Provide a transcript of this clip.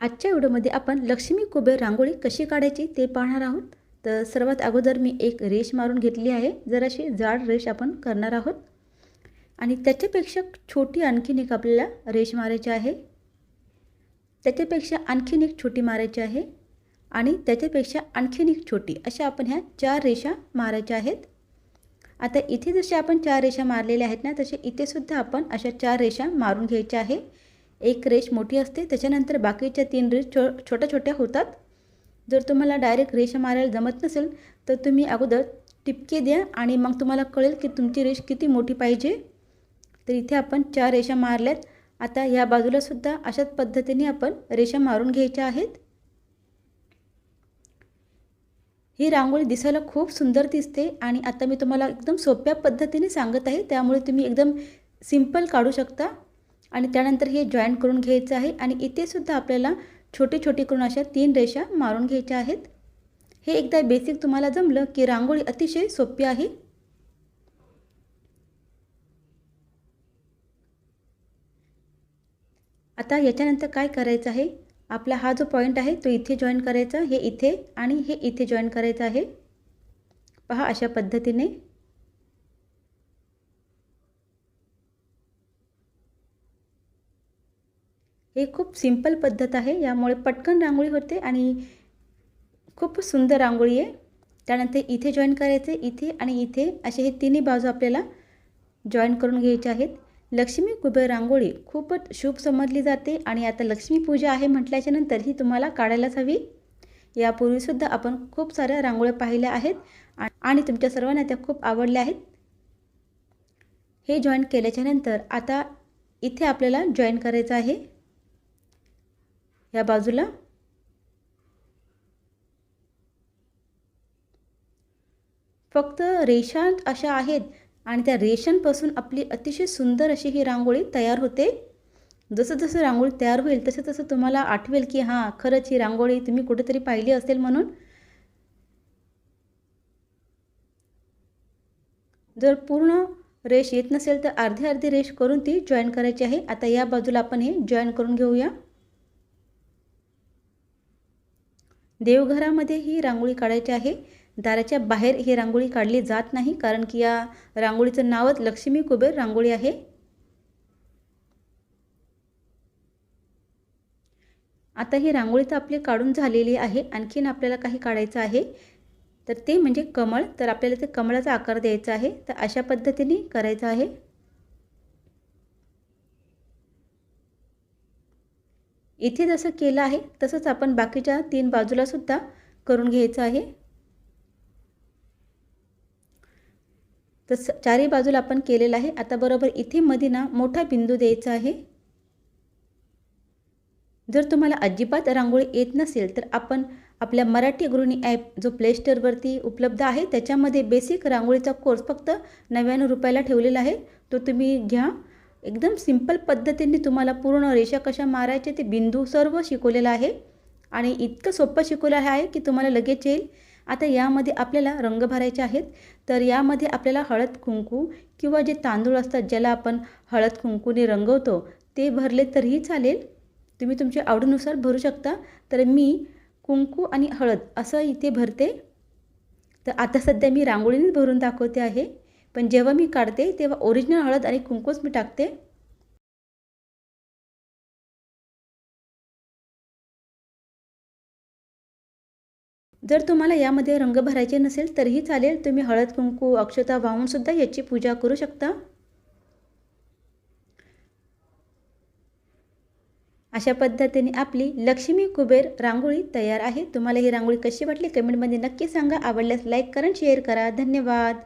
आजच्या व्हिडिओमध्ये आपण लक्ष्मी कुबेर रांगोळी कशी काढायची ते पाहणार आहोत. तर सर्वात अगोदर मी एक रेष मारून घेतली आहे. जराशी जाड रेष आपण करणार आहोत. आणि त्याच्यापेक्षा छोटी आणखीन एक आपल्याला रेष मारायची आहे. त्याच्यापेक्षा आणखीन एक छोटी मारायची आहे. आणि त्याच्यापेक्षा आणखीन एक छोटी अशा आपण ह्या चार रेषा मारायच्या आहेत. आता इथे जसे आपण चार रेषा मारलेल्या आहेत ना तसे इथेसुद्धा आपण अशा चार रेषा मारून घ्यायच्या आहे. एक रेष मोठी असते त्याच्यानंतर बाकीच्या तीन रेष छो छोट्या छोट्या होतात. जर तुम्हाला डायरेक्ट रेषा मारायला जमत नसेल तर तुम्ही अगोदर टिपके द्या आणि मग तुम्हाला कळेल की तुमची रेष किती मोठी पाहिजे. तर इथे आपण चार रेषा मारल्यात. आता ह्या बाजूलासुद्धा अशाच पद्धतीने आपण रेषा मारून घ्यायच्या आहेत. ही रांगोळी दिसायला खूप सुंदर दिसते आणि आता मी तुम्हाला एकदम सोप्या पद्धतीने सांगत आहे त्यामुळे तुम्ही एकदम सिंपल काढू शकता. आणि त्यानंतर हे जॉईन करून घ्यायचं आहे आणि इथेसुद्धा आपल्याला छोटे छोटे करून अशा तीन रेषा मारून घ्यायच्या आहेत. हे एकदा बेसिक तुम्हाला जमलं की रांगोळी अतिशय सोपी आहे. आता याच्यानंतर काय करायचं आहे? आपला हा जो पॉईंट आहे तो इथे जॉईन करायचा हे इथे आणि हे इथे जॉईन करायचं आहे. पहा अशा पद्धतीने. हे खूप सिंपल पद्धत आहे. यामुळे पटकन रांगोळी होते आणि खूप सुंदर रांगोळी आहे. त्यानंतर इथे जॉईन करायचे इथे आणि इथे असे हे तिन्ही बाजू आपल्याला जॉईन करून घ्यायचे आहेत. लक्ष्मी कुबेर रांगोळी खूपच शुभ समजली जाते आणि आता लक्ष्मीपूजा आहे म्हटल्याच्या नंतर ही तुम्हाला काढायलाच हवी. यापूर्वीसुद्धा आपण खूप साऱ्या रांगोळ्या पाहिल्या आहेत आणि तुमच्या सर्वांना त्या खूप आवडल्या आहेत. हे जॉईन केल्याच्यानंतर आता इथे आपल्याला जॉईन करायचं आहे. या बाजूला. फक्त रेषा अशा आहेत आणि त्या रेषांपासून आपली अतिशय सुंदर अशी ही रांगोळी तयार होते. जसं जसं रांगोळी तयार होईल तसं तसं तुम्हाला आठवेल की हां खरंच ही रांगोळी तुम्ही कुठेतरी पाहिली असेल म्हणून. जर पूर्ण रेष येत नसेल तर अर्धी अर्धी रेष करून ती जॉईन करायची आहे. आता या बाजूला आपण हे जॉईन करून घेऊया. देवघरामध्ये ही रांगोळी काढायची आहे. दाराच्या बाहेर ही रांगोळी काढली जात नाही कारण की या रांगोळीचं नावच लक्ष्मी कुबेर रांगोळी आहे. आता ही रांगोळी तर आपली काढून झालेली आहे आणखीन आपल्याला काही काढायचं आहे. तर ते म्हणजे कमळ तर आपल्याला ते कमळाचा आकार द्यायचा आहे. तर अशा पद्धतीने करायचं आहे. इथे जसं केलं आहे तसंच आपण बाकीच्या तीन बाजूलासुद्धा करून घ्यायचं आहे. तस चारही बाजूला आपण केलेलं आहे. आता बरोबर इथे मध्ये ना मोठा बिंदू द्यायचा आहे. जर तुम्हाला अजिबात रांगोळी येत नसेल तर आपण आपल्या मराठी गृहिणी ॲप जो प्ले स्टोअरवरती उपलब्ध आहे त्याच्यामध्ये बेसिक रांगोळीचा कोर्स फक्त नव्याण्णव रुपयाला ठेवलेला आहे. तो तुम्ही घ्या. एकदम सिंपल पद्धतीने तुम्हाला पूर्ण रेषा कशा मारायच्या ते बिंदू सर्व शिकवलेलं आहे. आणि इतकं सोपं शिकवलं आहे की तुम्हाला लगेच येईल. आता यामध्ये आपल्याला रंग भरायचे आहेत. तर यामध्ये आपल्याला हळद कुंकू किंवा जे तांदूळ असतात ज्याला आपण हळद कुंकूने रंगवतो ते भरले तरीही चालेल. तुम्ही तुमच्या आवडीनुसार भरू शकता. तर मी कुंकू आणि हळद असं इथे भरते. तर आता सध्या मी रांगोळीनेच भरून दाखवते आहे. पण जेव्हा मी काढते तेव्हा ओरिजिनल हळद आणि कुंकूच मी टाकते. जर तुम्हाला यामध्ये रंग भरायचे नसेल तरीही चालेल. तुम्ही हळद कुंकू अक्षता वाहूनसुद्धा याची पूजा करू शकता. अशा पद्धतीने आपली लक्ष्मी कुबेर रांगोळी तयार आहे. तुम्हाला ही रांगोळी कशी वाटली? कमेंटमध्ये नक्की सांगा. आवडल्यास लाईक करा शेअर करा. धन्यवाद.